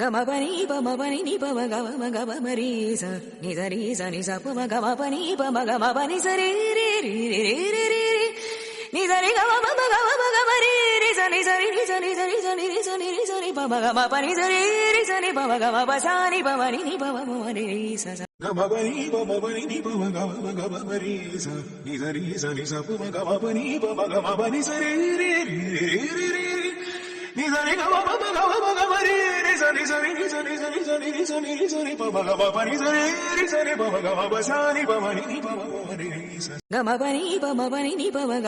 గమ పని పమ పని ని పమ గమ మ గమ మరి స ని స రి స ని స పమ గమ పని పమ గమ పని స రి రి రి రి రి రి రి రి ని స రి గమ పమ గమ మ గమ రి రి స ని స రి ని స ని స ని స ని రి స ని రి స ని పమ గమ పని స రి స ని పమ గమ ప స ని పమ ని ని పమ మ రి రి స స గమపని పమపని ని పమ గమ గమ మరి స ని స స ని స పమ గమ పని పమ గమ పని రి రి రి రి రి ని గమ పమ గమ గమ రి రి రి సని రి పని సని రి సని ప మగ ప సని ప మని ని ప మ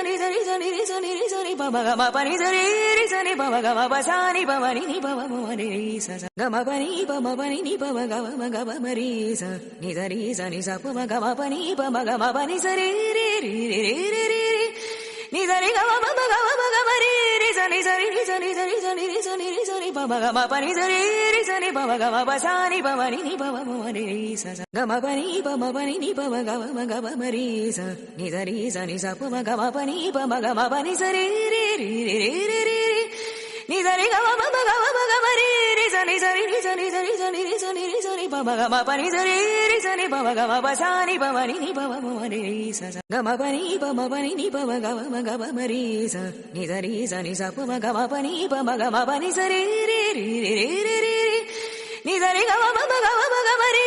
సని సని సని రి సని రి సని పమ గమ పని సరి రి సని పమ గమ పసాని పమ ని ని పమ మ ని రి స గమ పని పమ పని ని పమ గమ మ గమ మ రి స. ని సరి సని స పమ గమ పని పమ గమ పని సరి రి రి రి రి రి రి ని సరి గమ పమ గమ ni sa ni sa ni sa ni sa ni sa ni sa ni pa ma ga ma pa ni sa ni ni sa ni pa ma ga ma pa sa ni pa ma ni ni pa ma ma ni ni sa sa ga ma pa ni pa ma pa ni ni pa ma ga ma ga ma ma ri sa ni sa ni sa ni sa pa ma ga ma pa ni pa ma ga ma pa ni sa ri ri ri ri ri ri ni sa ni ga ma pa ma ga ma పమ గమ పని సరే సని పమ గమ పసాని పమని ని పమ మని స గమ పని పమ పని ని పమ గమ గమ మరి స ని సరి సని స పమ గమ పని పమ గమ పని సరే రే రే రే రే రే ని సరి గమ పమ గమ గమ రే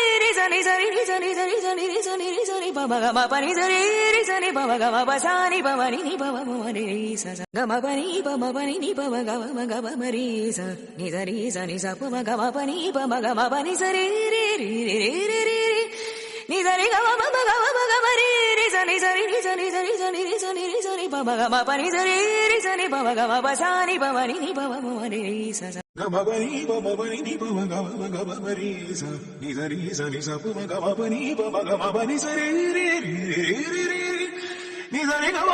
ni sari ni sari sari sari ni sari ni sari pa ma ga ma pa ni sari ni sari pa ma ga ma pa sa ni pa ma ni ni pa ma ma ni ni sa sa ga ma pa ni pa ma pa ni ni pa ma ga ma ga ma ma ri sa ni sari sa ni sa pa ma ga ma pa ni pa ma ga ma pa ni sari ri ri ri ri ri ri ni sari ga ma ma ga ma ga ma ri ri sa ni sari ni sari sari sari ni sari ni sari pa ma ga ma pa ni sari ni sari pa ma ga ma pa sa ni pa ma ni ni pa ma ma ni ni sa sa గమని బమని ని బమ గమ గమ మరి స ని సరి స ని స బమ గమ బని బమ గమ బని సరి రి రి రి రి ని సరి గమ